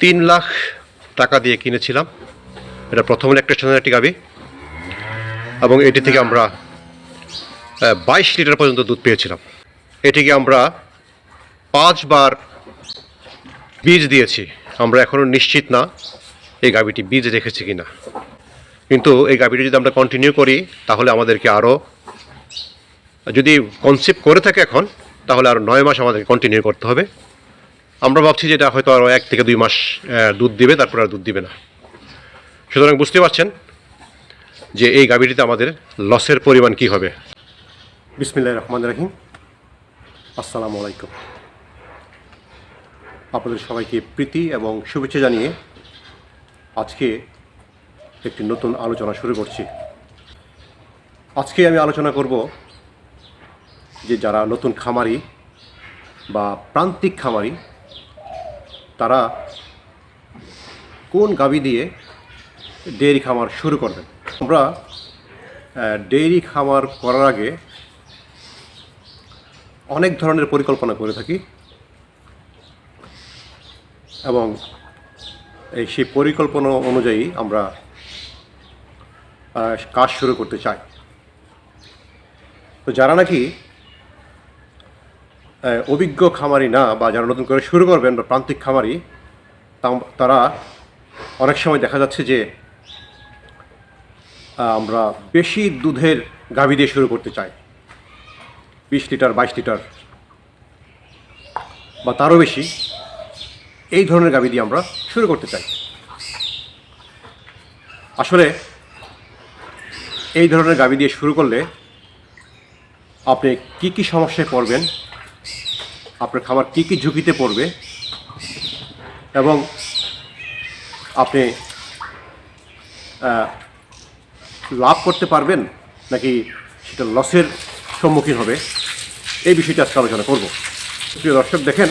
তিন লাখ টাকা দিয়ে কিনেছিলাম। এটা প্রথম ইলেকট্রিশনের একটি গাবি। এবং এটি থেকে আমরা বাইশ লিটার পর্যন্ত দুধ পেয়েছিলাম। এটিকে আমরা পাঁচবার বীজ দিয়েছি। আমরা এখনও নিশ্চিত না এই গাবিটি বীজ রেখেছে কি না কিন্তু এই গাবিটি যদি আমরা কন্টিনিউ করি, তাহলে আমাদেরকে আরও যদি কনসেপ্ট করে থাকে এখন, তাহলে আরও নয় মাস আমাদেরকে কন্টিনিউ করতে হবে। আমরা ভাবছি যে এটা হয়তো আরও এক থেকে দুই মাস দুধ দিবে, তারপর আর দুধ দিবে না। সুতরাং বুঝতে পারছেন যে এই গাভীটিতে আমাদের লসের পরিমাণ কি হবে। বিসমিল্লাহ রহমান রাহিম। আসসালামু আলাইকুম। আপনাদের সবাইকে প্রীতি এবং শুভেচ্ছা জানিয়ে আজকে একটি নতুন আলোচনা শুরু করছি। আজকে আমি আলোচনা করব যে যারা নতুন খামারি বা প্রান্তিক খামারি তারা কোন গাবি দিয়ে ডেয়ারি খামার শুরু করবেন? আমরা ডেয়ারি খামার করার আগে অনেক ধরনের পরিকল্পনা করে থাকি। এবং এই সেই পরিকল্পনা অনুযায়ী আমরা কাজ শুরু করতে চাই। তো যারা নাকি অভিজ্ঞ খামারি না, বা যারা নতুন করে শুরু করবেন বা প্রান্তিক খামারি তারা অনেক সময় দেখা যাচ্ছে যে আমরা বেশি দুধের গাভী দিয়ে শুরু করতে চাই। বিশ লিটার, বাইশ লিটার, বা তারও বেশি এই ধরনের গাভী দিয়ে আমরা শুরু করতে চাই। আসলে এই ধরনের গাভী দিয়ে শুরু করলে আপনি কি কি সমস্যায় পড়বেন আপনার খাবার কী কী ঝুঁকিতে পড়বে এবং আপনি লাভ করতে পারবেন নাকি সেটা লসের সম্মুখীন হবে? এই বিষয়টি আজকে আলোচনা করব। প্রিয় দর্শক, দেখেন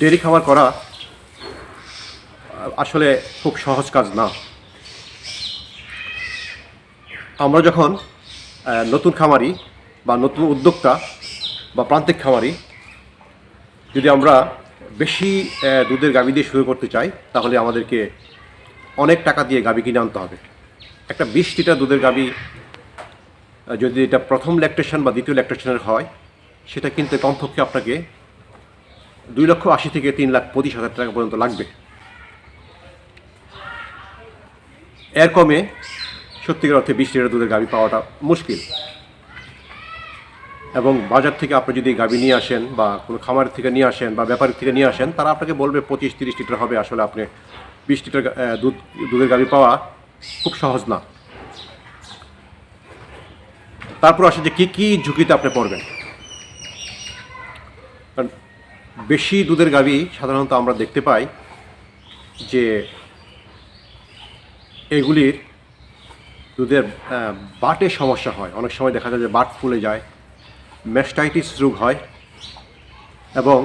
ডেরি খাবার করা আসলে খুব সহজ কাজ না। আমরা যখন নতুন খামারি বা নতুন উদ্যোক্তা বা প্রান্তিক খামারি যদি আমরা বেশি দুধের গাভী দিয়ে শুরু করতে চাই তাহলে আমাদেরকে অনেক টাকা দিয়ে গাভী কিনে আনতে হবে। একটা বিশ লিটার দুধের আহ, যদি এটা প্রথম ল্যাকটেশন বা দ্বিতীয় ল্যাকটেশনের হয় সেটা কিনতে কমপক্ষে আপনাকে দুই লক্ষ আশি থেকে তিন লাখ পঁচিশ হাজার টাকা পর্যন্ত লাগবে। এর কমে সত্যিকার অর্থে বিশ লিটার দুধের গাভী পাওয়াটা মুশকিল। এবং বাজার থেকে আপনি যদি গাভী নিয়ে আসেন বা কোনো খামার থেকে নিয়ে আসেন বা ব্যাপারীর থেকে নিয়ে আসেন, তারা আপনাকে বলবে পঁচিশ তিরিশ লিটার হবে, আসলে আপনি বিশ লিটার দুধ, দুধের গাভী পাওয়া খুব সহজ না। তারপর আসে যে কী কী ঝুঁকিতে আপনি পড়বেন। কারণ বেশি দুধের গাভী সাধারণত আমরা দেখতে পাই যে এগুলির দুধের বাটে সমস্যা হয়। অনেক সময় দেখা যায় যে বাট ফুলে যায় ম্যাস্টাইটিস রোগ হয় এবং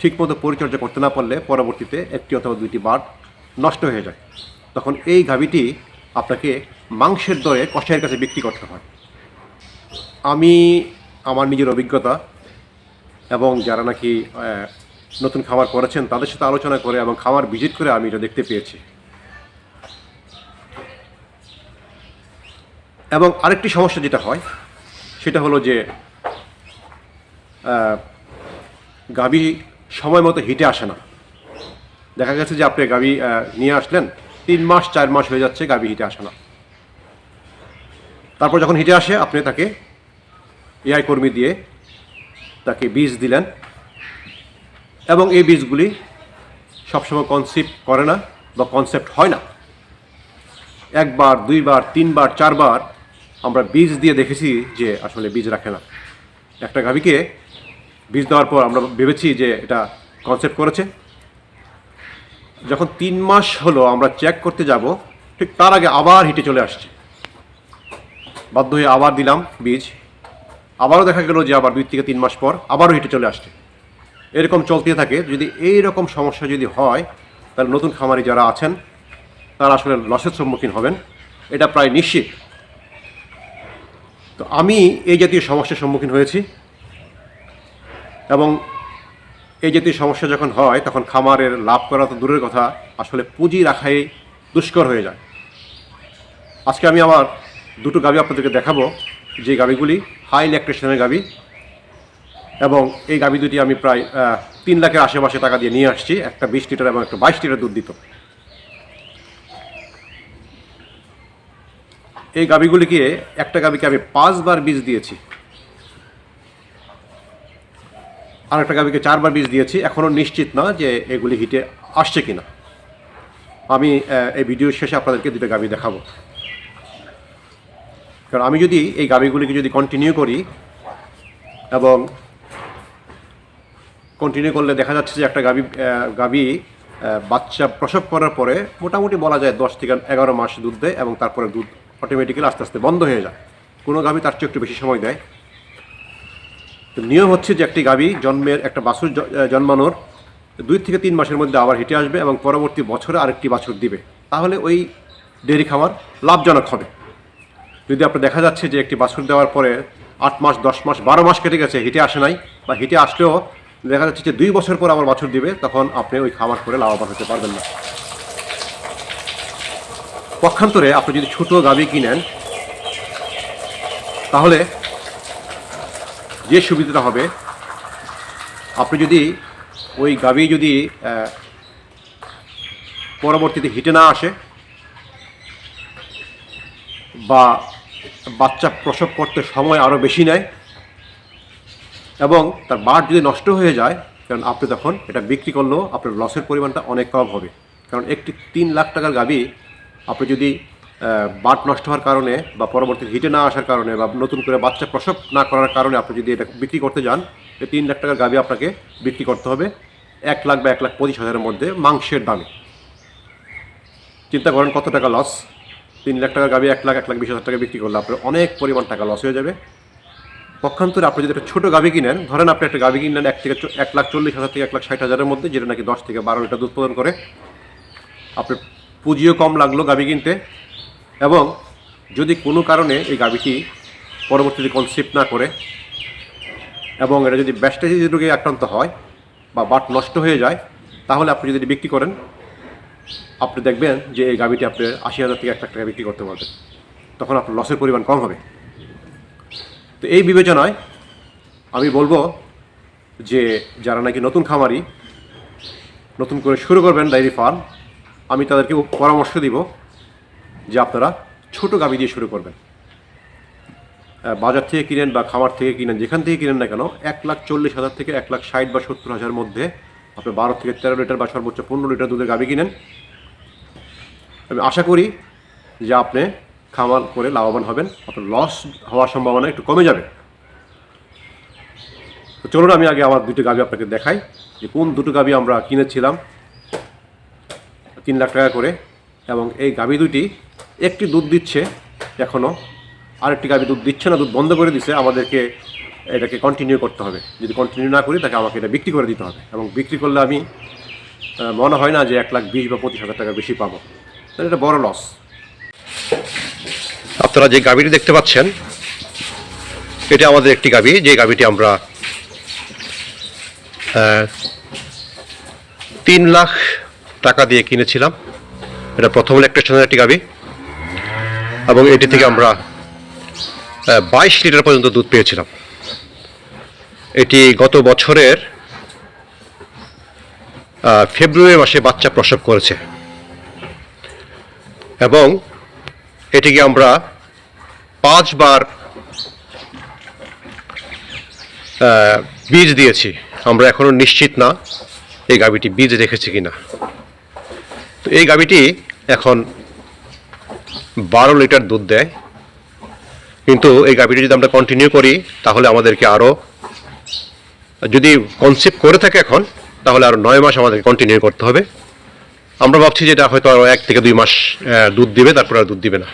ঠিকমতো পরিচর্যা করতে না পারলে পরবর্তীতে একটি অথবা দুইটি বাট নষ্ট হয়ে যায়। তখন এই গাভীটি আপনাকে মাংসের দরে কষাইয়ের কাছে বিক্রি করতে হয়। আমি, আমার নিজের অভিজ্ঞতা এবং যারা নাকি নতুন খামার করেছেন তাদের সাথে আলোচনা করে এবং খামার ভিজিট করে আমি এটা দেখতে পেয়েছি। এবং আরেকটি সমস্যা যেটা হয়, সেটা হলো যে গাবি সময় মতো হিটে আসে না। দেখা গেছে যে আপনি গাবি নিয়ে আসলেন, তিন মাস, চার মাস হয়ে যাচ্ছে গাবি হিটে আসে না। তারপর যখন হিটে আসে, আপনি তাকে এআই কর্মী দিয়ে তাকে বীজ দিলেন এবং এই বীজগুলি সবসময় কনসেপ্ট করে না বা কনসেপ্ট হয় না। একবার, দুইবার, তিনবার, চারবার আমরা বীজ দিয়ে দেখেছি যে আসলে বীজ রাখে না। একটা গাভীকে বীজ দেওয়ার পর আমরা ভেবেছি যে এটা কনসেপ্ট করেছে। যখন তিন মাস হলো আমরা চেক করতে যাব, ঠিক তার আগে আবার হিটে চলে আসছে। বাধ্য হয়ে আবার দিলাম বীজ। আবারও দেখা গেল যে আবার দুই থেকে তিন মাস পর আবারও হিটে চলে আসছে। এরকম চলতে থাকে, যদি এই রকম সমস্যা যদি হয়, তাহলে নতুন খামারি যারা আছেন, তারা আসলে লসের সম্মুখীন হবেন। এটা প্রায় নিশ্চিত। তো আমি এই জাতীয় সমস্যার সম্মুখীন হয়েছি। এবং এই জাতীয় সমস্যা যখন হয়, তখন খামারের লাভ করা তো দূরের কথা, আসলে পুঁজি রাখাই দুষ্কর হয়ে যায়। আজকে আমি আমার দুটো গাবি আপনাদেরকে দেখাবো, যে গাবিগুলি হাই ইলেকট্রিশিয়ানের গাবি এবং এই গাবি দুটি আমি প্রায় তিন লাখের আশেপাশে টাকা দিয়ে নিয়ে আসছি, একটা বিশ লিটার এবং একটা বাইশ লিটার দুধ দিত। এই গাবিগুলিকে একটা গাবিকে আমি পাঁচবার বীজ দিয়েছি। আর একটা গাবিকে চারবার বীজ দিয়েছি এখনও নিশ্চিত না যে এগুলি হিটে আসছে কি না আমি এই ভিডিও শেষে আপনাদেরকে দুটো গাবি দেখাবো। কারণ আমি যদি এই গাবিগুলিকে যদি কন্টিনিউ করি এবং কন্টিনিউ করলে দেখা যাচ্ছে যে একটা গাবি আহ, গাবি বাচ্চা প্রসব করার পরে মোটামুটি বলা যায় দশ থেকে এগারো মাস দুধ দেয় এবং তারপরে দুধ অটোমেটিক্যালি আস্তে আস্তে বন্ধ হয়ে যায়। কোনো গাভি তার চেয়ে একটু বেশি সময় দেয়। তো নিয়ম হচ্ছে যে একটি গাভি জন্মের একটা বাছুর জন্মানোর দুই থেকে তিন মাসের মধ্যে আবার হেঁটে আসবে এবং পরবর্তী বছরে আরেকটি বাছুর দিবে। তাহলে ওই ডেয়ারি খামার লাভজনক হবে। যদি আপনার দেখা যাচ্ছে যে একটি বাছুর দেওয়ার পরে আট মাস, দশ মাস, বারো মাস কেটে গেছে, হিটে আসে নাই বা হিটে আসলেও দেখা যাচ্ছে যে দুই বছর পর আবার বাছুর দিবে, তখন আপনি ওই খামার করে লাভবান হতে পারবেন না। পক্ষান্তরে আপনি যদি ছোট গাভি কিনেন, তাহলে যে সুবিধাটা হবে, আপনি যদি ওই গাভি যদি পরবর্তীতে হিটে না আসে বা বাচ্চা প্রসব করতে সময় আরও বেশি নেয় এবং তার বাট যদি নষ্ট হয়ে যায়, কারণ আপনি তখন এটা বিক্রি করলেও আপনার লসের পরিমাণটা অনেক কম হবে। কারণ একটি তিন লাখ টাকার গাবি আপনি যদি বাট নষ্ট হওয়ার কারণে বা পরবর্তী হিটে না আসার কারণে বা নতুন করে বাচ্চা প্রসব না করার কারণে আপনি যদি এটা বিক্রি করতে যান তিন লাখ টাকার গাবি আপনাকে বিক্রি করতে হবে। এক লাখ বা এক লাখ পঁচিশ হাজারের মধ্যে মাংসের দামে। চিন্তা করেন কত টাকা লস তিন লাখ টাকার গাবি এক লাখ এক লাখ বিশ হাজার টাকা বিক্রি করলে আপনার অনেক পরিমাণ টাকা লস হয়ে যাবে। পক্ষান্তরে আপনি যদি একটা ছোটো গাভি কিনেন, ধরেন আপনি একটা গাভি কিনলেন এক থেকে এক লাখ চল্লিশ হাজার থেকে এক লাখ ষাট হাজারের মধ্যে, যেটা নাকি দশ থেকে বারো লিটার দুধ উৎপাদন করে। আপনার পুঁজিও কম লাগল গাভি কিনতে। এবং যদি কোনো কারণে এই গাভিটি পরবর্তীতে কনসেপ্ট না করে এবং এটা যদি ব্যাস্টাইজিস রোগে আক্রান্ত হয় বা বাট নষ্ট হয়ে যায়, তাহলে আপনি যদি বিক্রি করেন, আপনি দেখবেন যে এই গাভিটি আপনি আশি হাজার থেকে এক লাখ টাকা বিক্রি করতে পারবেন। তখন আপনার লসের পরিমাণ কম হবে। তো এই বিবেচনায় আমি বলব যে যারা নাকি নতুন খামারি, নতুন করে শুরু করবেন ডায়েরি ফার্ম আমি তাদেরকে পরামর্শ দিব যে আপনারা ছোট গাভি দিয়ে শুরু করবেন। বাজার থেকে কিনেন বা খামার থেকে কিনেন, যেখান থেকে কিনেন না কেন, এক লাখ চল্লিশ হাজার থেকে এক লাখ ষাট বা সত্তর হাজার মধ্যে আপনি বারো থেকে তেরো লিটার বা সর্বোচ্চ পনেরো লিটার দুধের গাভি কিনেন। আমি আশা করি যে আপনি খামার করে লাভবান হবেন, আপনার লস হওয়ার সম্ভাবনা একটু কমে যাবে। তো চলুন, আমি আগে আমার দুটো গাভি আপনাকে দেখাই, যে কোন দুটো গাভি আমরা কিনেছিলাম তিন লাখ টাকা করে, এবং এই গাভি দুটি একটি দুধ দিচ্ছে এখনও আরেকটি গাভি দুধ দিচ্ছে না, দুধ বন্ধ করে দিচ্ছে আমাদেরকে এটাকে কন্টিনিউ করতে হবে। যদি কন্টিনিউ না করি, তাকে আমাকে এটা বিক্রি করে দিতে হবে। এবং বিক্রি করলে আমি মনে হয় না যে এক লাখ বিশ বা পঁচিশ হাজার টাকা বেশি পাবো। তাহলে এটা বড় লস আপনারা যে গাভীটি দেখতে পাচ্ছেন, এটা আমাদের একটি গাভী। যে গাভীটি আমরা তিন লাখ টাকা দিয়ে কিনেছিলাম। এটা প্রথম ইলেকট্রিশনের একটি গাভী। এবং এটি থেকে আমরা বাইশ লিটার পর্যন্ত দুধ পেয়েছিলাম। এটি গত বছরের ফেব্রুয়ারি মাসে বাচ্চা প্রসব করেছে। এবং এটিকে আমরা পাঁচবার বীজ দিয়েছি। আমরা এখনও নিশ্চিত না এই গাভীটি বীজ রেখেছে কিনা। তো এই গাভীটি এখন বারো লিটার দুধ দেয়। কিন্তু এই গাভীটি যদি আমরা কন্টিনিউ করি, তাহলে আমাদেরকে আরও যদি কনসেপ্ট করে থাকে এখন, তাহলে আরও নয় মাস আমাদেরকে কন্টিনিউ করতে হবে। আমরা ভাবছি যে এটা হয়তো আরও এক থেকে দুই মাস দুধ দিবে, তারপর আর দুধ দিবে না।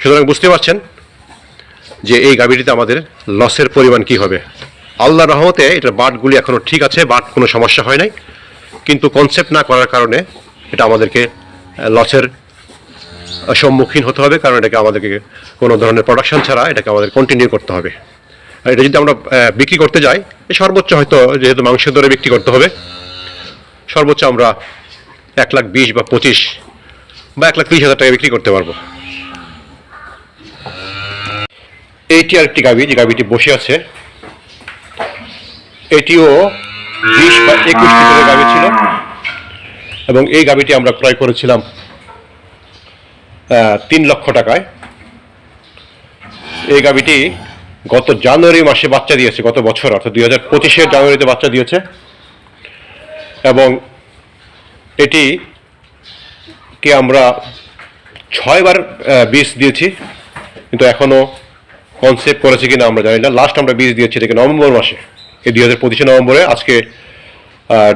সুতরাং বুঝতে পারছেন যে এই গাভীটিতে আমাদের লসের পরিমাণ কি হবে। আল্লাহ রহমতে এটার বাটগুলি এখনও ঠিক আছে, বাট কোনো সমস্যা হয় নাই। কিন্তু কনসেপ্ট না করার কারণে এটা আমাদেরকে লসের সম্মুখীন হতে হবে, কারণ এটাকে আমাদেরকে কোনো ধরনের প্রোডাকশন ছাড়া এটাকে আমাদের কন্টিনিউ করতে হবে। আর এটা যদি আমরা বিক্রি করতে যাই সর্বোচ্চ হয়তো যেহেতু মাংসের দরে বিক্রি করতে হবে, সর্বোচ্চ আমরা এক লাখ বিশ বা পঁচিশ বা এক লাখ ত্রিশ হাজার টাকা বিক্রি করতে পারব। এইটি আরেকটি গাভি যে গাভিটি বসে আছে, এটিও বিশ বা একুশ গাভি ছিল, এবং এই গাভিটি আমরা ক্রয় করেছিলাম তিন লক্ষ টাকায়। এই গাভিটি গত জানুয়ারি মাসে বাচ্চা দিয়েছে, গত বছর, অর্থাৎ দুই হাজার পঁচিশের জানুয়ারিতে বাচ্চা দিয়েছে। এবং এটি কে আমরা ছয়বার বীজ দিয়েছি, কিন্তু এখনও কনসেপ্ট করেছে কিনা আমরা জানি না। লাস্ট আমরা বীজ দিয়েছি এটাকে নভেম্বর মাসে? এই দুই হাজার পঁচিশে নভেম্বরে, আজকে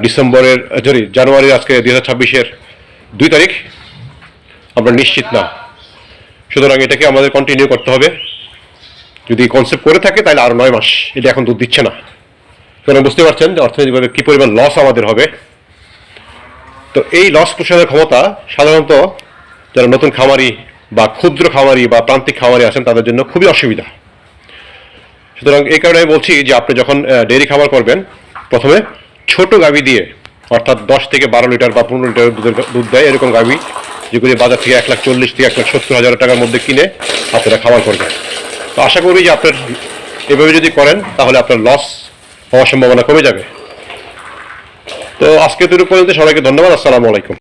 ডিসেম্বরের সরি জানুয়ারির আজকে দুই হাজার ছাব্বিশের দুই তারিখ। আমরা নিশ্চিত না। সুতরাং এটাকে আমাদের কন্টিনিউ করতে হবে। যদি কনসেপ্ট করে থাকে, তাহলে আরও নয় মাস। এটা এখন দুধ দিচ্ছে না। সুতরাং বুঝতে পারছেন যে অর্থনৈতিকভাবে কী পরিমাণ লস আমাদের হবে। তো এই লস পোষণের ক্ষমতা সাধারণত যারা নতুন খামারি বা ক্ষুদ্র খামারি বা প্রান্তিক খামারি আছেন, তাদের জন্য খুবই অসুবিধা। সুতরাং এই কারণে আমি বলছি যে আপনি যখন ডেয়ারি খাবার করবেন, প্রথমে ছোট গাভি দিয়ে, অর্থাৎ দশ থেকে বারো লিটার বা পনেরো লিটার দুধের দুধ দেয়, এরকম গাভি যেগুলি বাজার থেকে এক লাখ চল্লিশ থেকে এক লাখ সত্তর হাজার টাকার মধ্যে কিনে আপনারা খাবার করবেন। তো আশা করি যে আপনার এভাবে যদি করেন, তাহলে আপনার লস হওয়ার সম্ভাবনা কমে যাবে। তো আজকে দুটো পর্যন্ত। সবাইকে ধন্যবাদ। আসসালামু আলাইকুম।